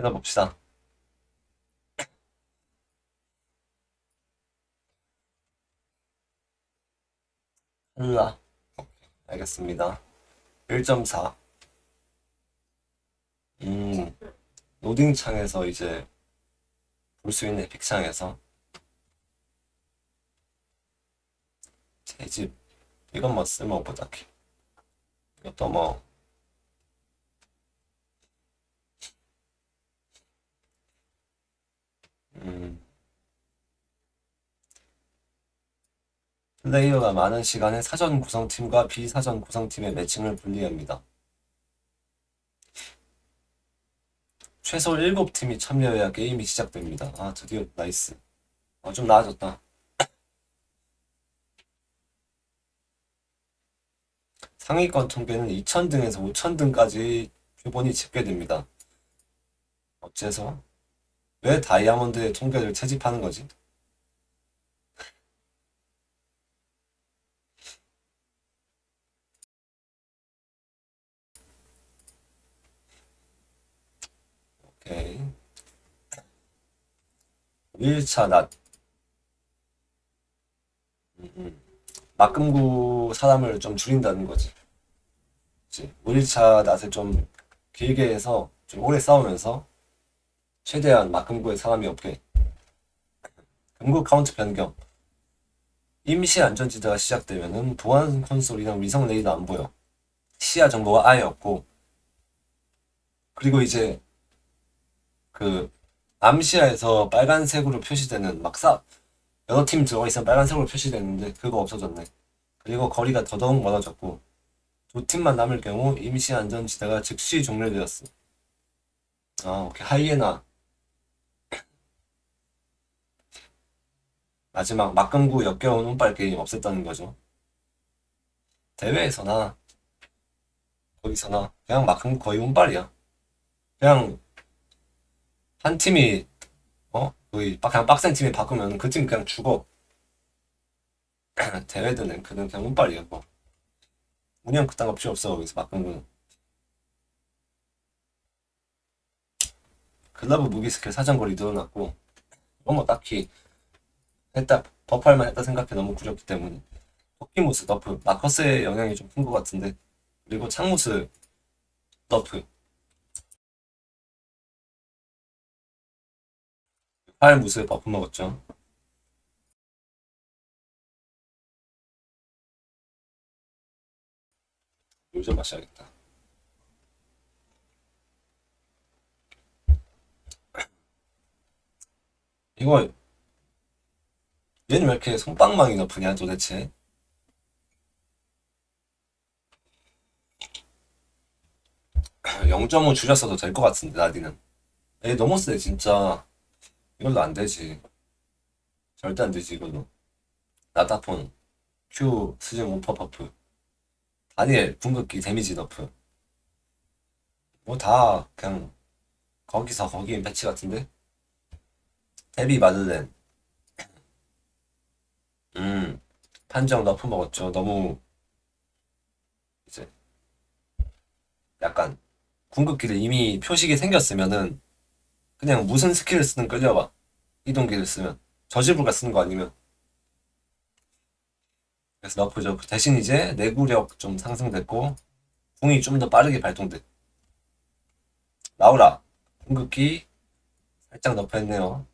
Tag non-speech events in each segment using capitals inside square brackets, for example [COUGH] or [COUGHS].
해놔봅시다. 한라. 오케이, 알겠습니다. 1.4. 음, 로딩 창에서 이제 볼 수 있는 에픽 창에서 제집 이건 뭐 쓸모없고 딱히 이것도 뭐 플레이어가 많은 시간에 사전 구성팀과 비사전 구성팀의 매칭을 분리합니다. 최소 7팀이 참여해야 게임이 시작됩니다. 아, 드디어 나이스. 아, 좀 나아졌다. [COUGHS] 상위권 통계는 2000등에서 5000등까지 표본이 집계됩니다. 어째서? 왜 다이아몬드의 통계를 채집하는 거지? 오케이. 1차 낮. 음, 음. 막금구 사람을 좀 줄인다는 거지. 그치? 1차 낮을 좀 길게 해서 좀 오래 싸우면서 최대한 막금구에 사람이 없게. 금구 카운트 변경. 임시 안전지대가 시작되면은 보안 콘솔이랑 위성 레이더 안 보여. 시야 정보가 아예 없고. 그리고 이제 그 암시야에서 빨간색으로 표시되는 막사 여러 팀 들어가 있으면 빨간색으로 표시되는데 그거 없어졌네. 그리고 거리가 더더욱 멀어졌고 두 팀만 남을 경우 임시 안전지대가 즉시 종료되었어. 아 오케이 하이에나 [CLEARS THROAT] 마지막 막금구 역겨운 운빨 게임 없앴다는 거죠. 대회에서나 거기서나 그냥 막금구 거의 운빨이야. 그냥 한 팀이 어 거의 빡- 그냥 빡센 팀이 바꾸면 그 팀 그냥 죽어. [CLEARS THROAT] 랭크든 그냥 운빨이야 뭐. 운영 그딴 거 필요 없어 거기서 막금구는. 글러브 무기 스킬 사정거리 늘어났고 뭐 딱히 했다 버프할만 했다 생각해 너무 구렸기 때문에 토끼무스 너프 마커스의 영향이 좀 큰 것 같은데 그리고 창무스 너프 활무스 버프 먹었죠? 요즘 마셔야겠다. 이거 얘는 왜 이렇게 손방망이 높으냐 도대체? 0.5 줄였어도 될 것 같은데 나디는. 얘 너무 세 진짜 이걸로 안 되지. 절대 안 되지 이걸로. 나타폰 Q 스징 오퍼 버프. 다니엘 궁극기 데미지 너프. 뭐 다 그냥 거기서 거기인 패치 같은데? 데비 마들렌. 음 판정 너프 먹었죠. 너무 이제 약간 궁극기를 이미 표식이 생겼으면은 그냥 무슨 스킬을 쓰든 끌려와. 이동기를 쓰면. 저지불가 쓰는 거 아니면. 그래서 너프죠. 대신 이제 내구력 좀 상승됐고 궁이 좀 더 빠르게 발동돼. 라우라. 궁극기 살짝 너프했네요.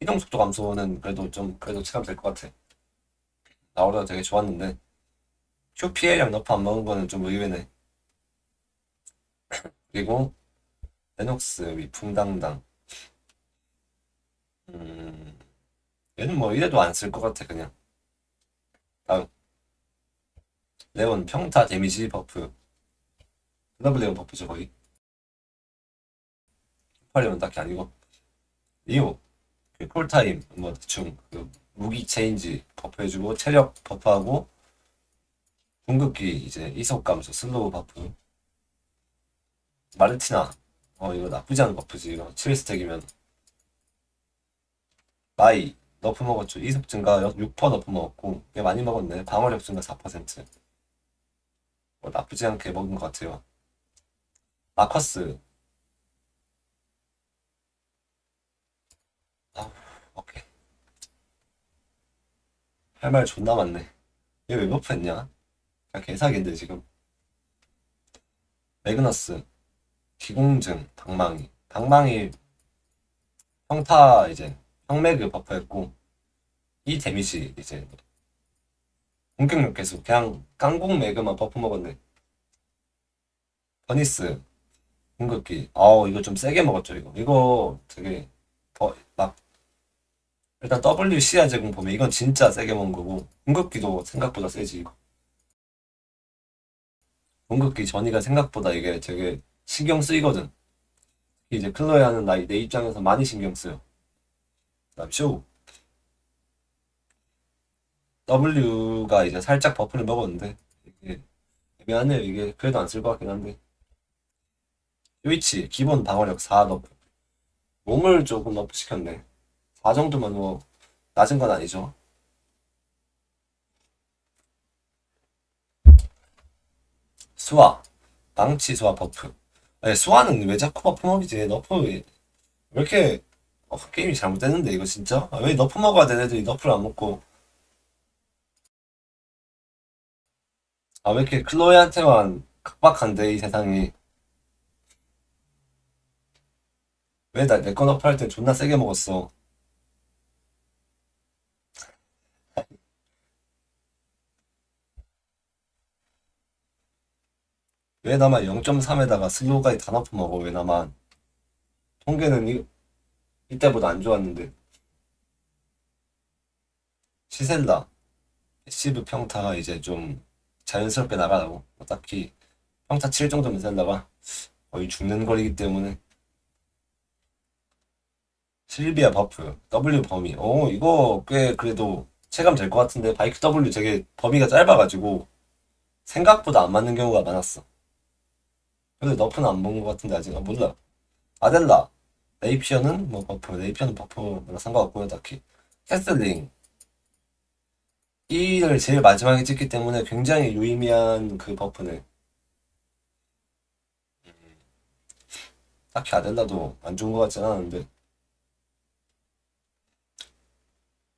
이동 속도 감소는 그래도 좀 그래도 체감될 것 같아. 라우라 되게 좋았는데. QPA랑 너프 안 먹은 거는 좀 의외네. 그리고 레녹스 위풍당당 음. 얘는 뭐 이래도 안 쓸 것 같아 그냥. 다음. 레온 평타 데미지 버프. 더블 레온 버프죠 거의. 파리온 딱히 아니고. 리오. 그 콜타임 뭐 대충 그 무기 체인지 버프 해주고 체력 버프하고 궁극기 이제 이속 감소 슬로우 버프. 마르티나. 어 이거 나쁘지 않은 버프지. 이거 7스택이면 마이 너프 먹었죠 이속 증가 6% 너프 먹었고 꽤 많이 먹었네 방어력 증가 4%뭐 나쁘지 않게 먹은 것 같아요 마커스 아, 오케이. 할 말 존나 많네. 얘 왜 버프했냐? 그냥 개사기인데 지금. 매그너스, 기공증, 방망이. 방망이 평타 이제 평매그 버프했고 이 데미지 이제 공격력 계속 그냥 깡공 매그만 버프 먹었네. 버니스 궁극기. 아우 이거 좀 세게 먹었죠 이거. 이거 되게 더막 일단 WCR 제공 보면 이건 진짜 세게 먹은 거고 궁극기도 생각보다 세지 이거. 궁극기 전이가 생각보다 이게 되게 신경 쓰이거든. 이제 클로에 하는 나이 내 입장에서 많이 신경 쓰여. 그다음 쇼. W가 이제 살짝 버프를 먹었는데 이게 애매하네요. 이게 그래도 안 쓸 것 같긴 한데. 스위치 기본 방어력 4 너프 몸을 조금 너프 시켰네. 4 정도면 뭐 낮은 건 아니죠. 수화. 망치 수화 버프. 아니 수화는 왜 자꾸 버프 먹이지? 너프 왜 이렇게 어, 게임이 잘못됐는데 이거 진짜? 아, 왜 너프 먹어야 되는 애들이 너프를 안 먹고. 아 왜 이렇게 클로이한테만 각박한데 이 세상이? 왜 나 내거 너프 할 때 존나 세게 먹었어? 왜 나만 0.3에다가 슬로우까지 다 너프 먹어? 왜 나만? 통계는 이, 이때보다 안 좋았는데. 시셀라 패시브 평타가 이제 좀 자연스럽게 나가라고. 뭐 딱히 평타 7 정도면 셀라가 거의 죽는 거리기 때문에. 실비아 버프. W 범위. 오 이거 꽤 그래도 체감 될 것 같은데. 바이크 W 되게 범위가 짧아가지고 생각보다 안 맞는 경우가 많았어. 근데 너프는 안 먹은 것 같은데 아직 아, 몰라. 아델라 네이피어는 뭐 버프 네이피어는 버프랑 상관없고요 딱히. 캐슬링 E를 제일 마지막에 찍기 때문에 굉장히 유의미한 그 버프네 딱히 아델라도 안 좋은 것 같진 않은데.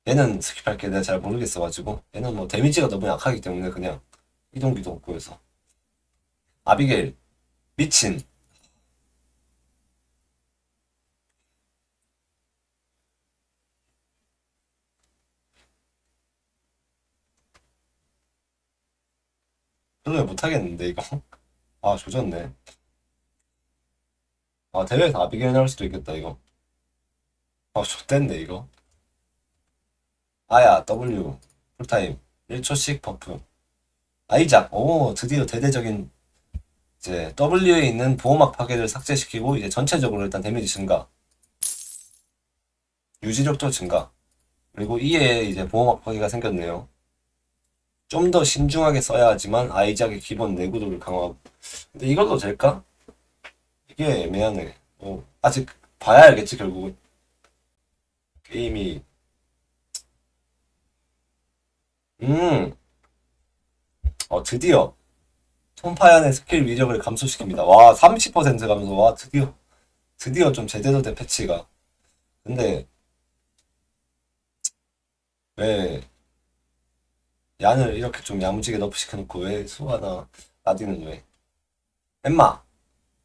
얘는 스킵할 게. 내가 잘 모르겠어가지고. 얘는 뭐 데미지가 너무 약하기 때문에 그냥 이동기도 없고 해서. 아비게일. 미친 별로 못하겠는데 이거? [LAUGHS] 아 조졌네. 아 대회에서 아비게일 나올 수도 있겠다 이거. 아 좋댔네 이거. 아야 W. 풀타임. 1초씩 버프. 아이작. 오 드디어 대대적인 이제 W에 있는 보호막 파괴를 삭제시키고 이제 전체적으로 일단 데미지 증가. 유지력도 증가. 그리고 E에 이제 보호막 파괴가 생겼네요 좀 더 신중하게 써야 하지만 아이작의 기본 내구도를 강화하고. 근데 이걸로 될까? 이게 애매하네. 어, 아직 봐야 알겠지 결국은. 게임이. 음, 어, 드디어. 톰파얀의 스킬 위력을 감소시킵니다. 와, 30% 감소. 와, 드디어, 드디어 좀 제대로 된 패치가. 근데, 왜, 얀을 이렇게 좀 야무지게 너프시켜놓고 왜 수아나 나디는 왜? 엠마!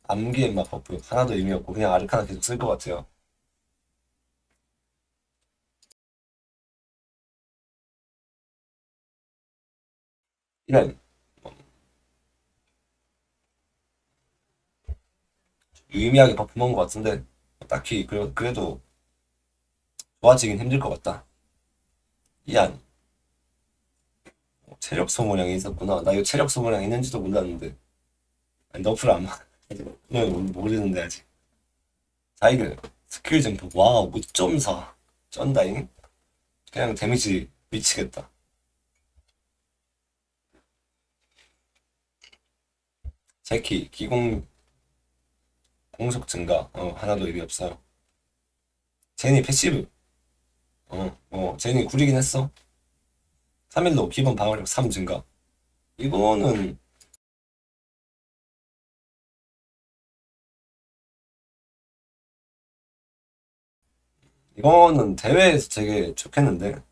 암기 엠마 버프. 하나도 의미 없고 그냥 아르카나 계속 쓸 것 같아요. 이런, 유의미하게 버프 먹은 것 같은데, 딱히, 그래, 그래도 좋아지긴 힘들 것 같다. 이안. 체력 소모량이 있었구나. 나 이거 체력 소모량 있는지도 몰랐는데. 아니, 너프를 안, 그냥 [LAUGHS] 모르는데, 아직. 자이드, 스킬 점프, 와, 5.4. 쩐다잉? 그냥 데미지 미치겠다. 제키, 기공, 공속 증가. 어, 하나도 의미 없어요. 제니 패시브. 어, 어, 제니 구리긴 했어. 3일로 기본 방어력 3 증가. 이거는 이거는 대회에서 되게 좋겠는데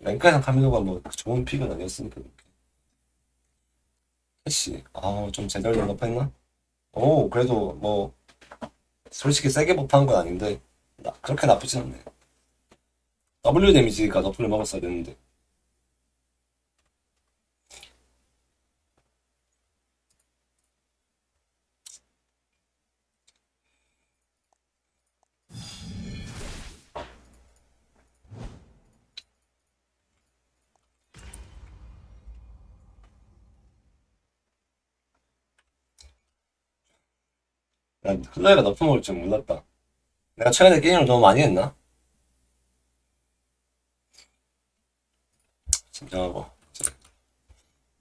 랭크에서 카미노가 뭐 좋은 픽은 아니었으니까 캐시 아좀 제대로 된 너프했나? 오 그래도 뭐 솔직히 세게 버프한 건 아닌데 나, 그렇게 나쁘진 않네 W 데미지가 너프를 먹었어야 되는데 난 클로에가 너프 먹을 줄 몰랐다 내가 최근에 게임을 너무 많이 했나? 진정하고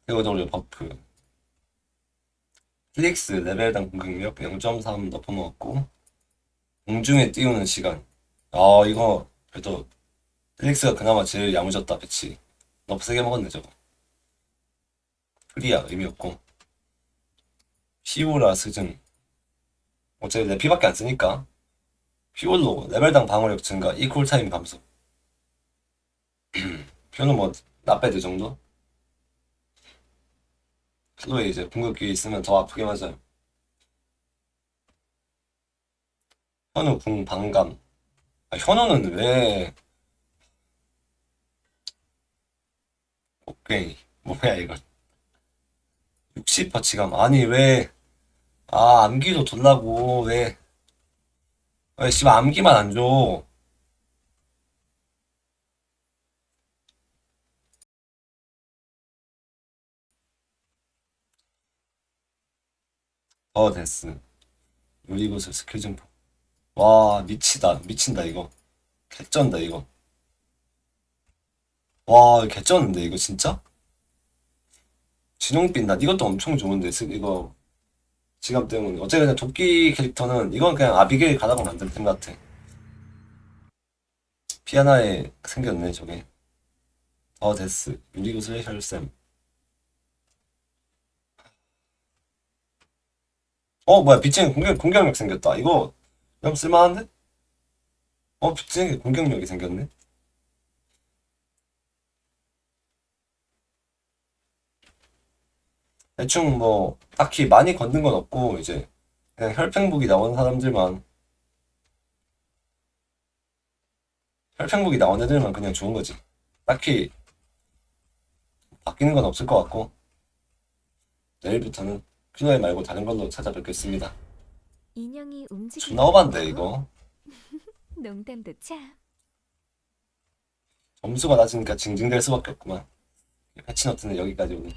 해오더블 버프 플릭스 레벨당 공격력 0.3 너프 먹었고 공중에 띄우는 시간. 아 이거 그래도 플릭스가 그나마 제일 야무졌다 그치. 너프 세게 먹었네 저거. 프리야 의미 없고. 피오라 스즌. 어차피 내 피밖에 안 쓰니까. 피올로 레벨당 방어력 증가 이 쿨 타임 감소. [CLEARS THROAT] 피오는 뭐 나빼드 정도? 클로에 이제 궁극기 있으면 더 아프게 맞아요. 현우 궁 방감. 아, 현우는 왜 오케이 뭐야 이건 60 치감. 아니 왜 아, 암기도 돌라고, 왜, 왜, 씨발, 암기만 안 줘. 어, 됐어. 요리구슬 스킬 증폭. 와, 미치다. 미친다, 이거. 개쩐다, 이거. 와, 개쩌는데, 이거 진짜? 진홍빛, 나 이것도 엄청 좋은데, 스- 이거. 지갑 때문에. 어차피 그냥 도끼 캐릭터는 이건 그냥 아비게일 가다가 만든 팀 같아. 피아나에 생겼네 저게. 어 데스 유리구슬의 혈쌤. 어 뭐야 비칭 공격 공격력 생겼다. 이거 좀 쓸만한데? 어 비칭 공격력이 생겼네. 대충 뭐 딱히 많이 건든 건 없고 이제 그냥 혈팽북이 나온 사람들만 혈팽북이 나온 애들만 그냥 좋은 거지. 딱히 바뀌는 건 없을 것 같고 내일부터는 큐너에 말고 다른 걸로 찾아뵙겠습니다. 인형이 움직이는 존나 오반데 이거 [LAUGHS] 농담도 참. 점수가 낮으니까 징징댈 수밖에 없구만. 패치 노트는 여기까지 오네.